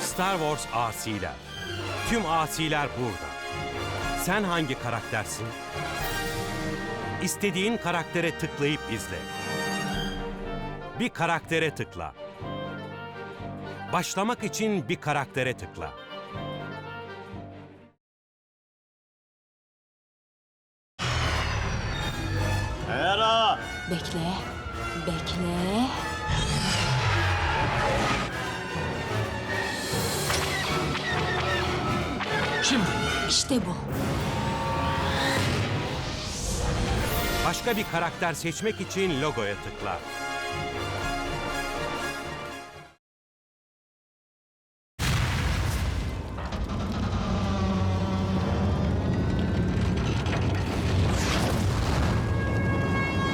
Star Wars Asiler. Tüm asiler burada. Sen hangi karaktersin? İstediğin karaktere tıklayıp izle. Bir karaktere tıkla. Başlamak için bir karaktere tıkla. Hera! Bekle. Bekle. Şimdi. İşte bu. Başka bir karakter seçmek için logoya tıkla.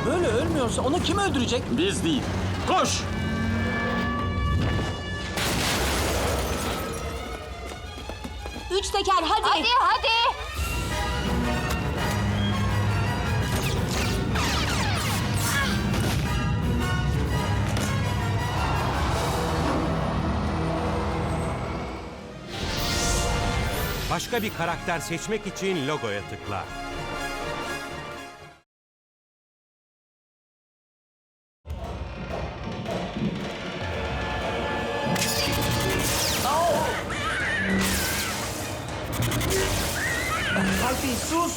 Böyle ölmüyorsa onu kim öldürecek? Biz değil. Koş! Üç teker hadi. Hadi hadi. Başka bir karakter seçmek için logoya tıkla. Alpi sus.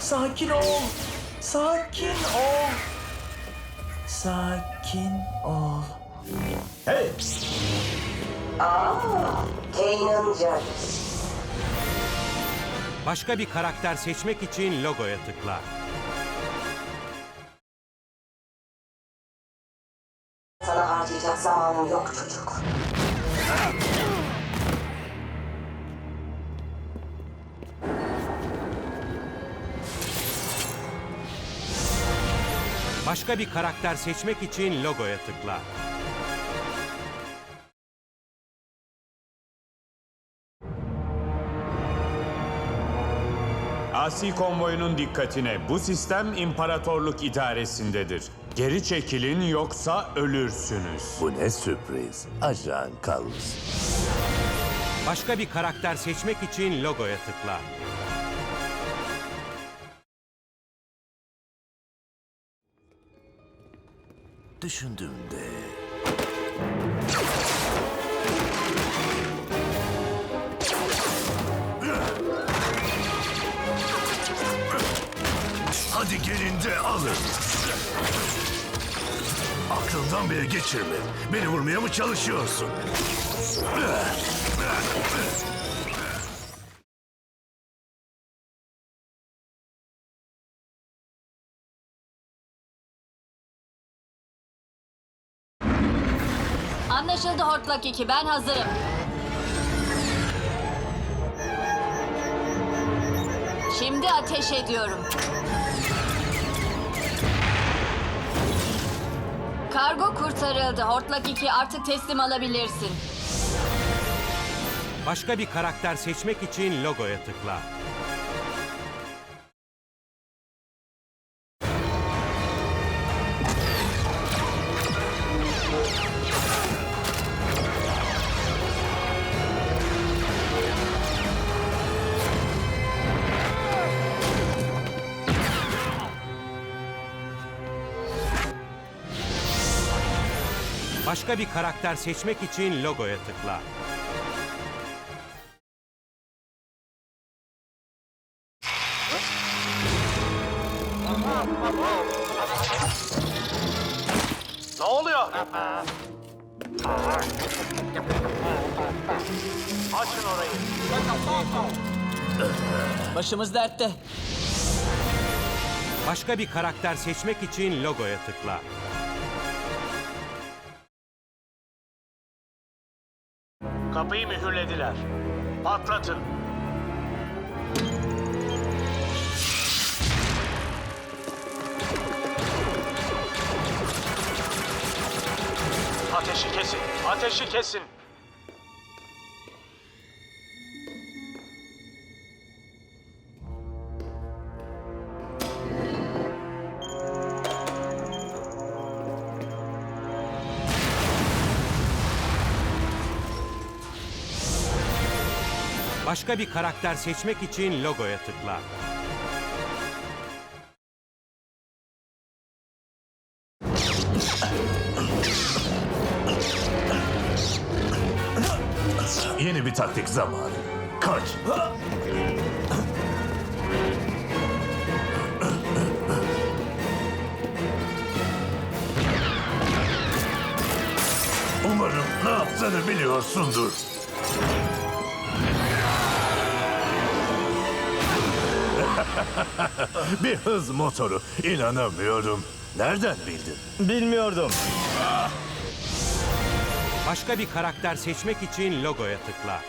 Sakin ol. Sakin ol. Sakin ol. Hey! Kanan Jarvis. Başka bir karakter seçmek için logoya tıkla. Başka bir karakter seçmek için logoya tıkla. Asi konvoyunun dikkatine bu sistem imparatorluk idaresindedir. Geri çekilin yoksa ölürsünüz. Bu ne sürpriz. Ajan Carlos. Başka bir karakter seçmek için logoya tıkla. Düşündüğümde... Hadi gelin de alın. Aklından bile geçirme. Beni vurmaya mı çalışıyorsun? Anlaşıldı Hortlak 2 ben hazırım. Şimdi ateş ediyorum. Kargo kurtarıldı. Hortlak 2 artık teslim alabilirsin. Başka bir karakter seçmek için logoya tıkla. Başka bir karakter seçmek için logoya tıkla. Ne oluyor? Açın orayı. Başımız dertte. Başka bir karakter seçmek için logoya tıkla. Kapıyı mühürlediler. Patlatın. Ateşi kesin. Ateşi kesin. Başka bir karakter seçmek için logoya tıkla. Yeni bir taktik zamanı. Kaç. Umarım ne yaptığını biliyorsundur. bir hız motoru. İnanamıyorum. Nereden bildin? Bilmiyordum. Başka bir karakter seçmek için logoya tıkla.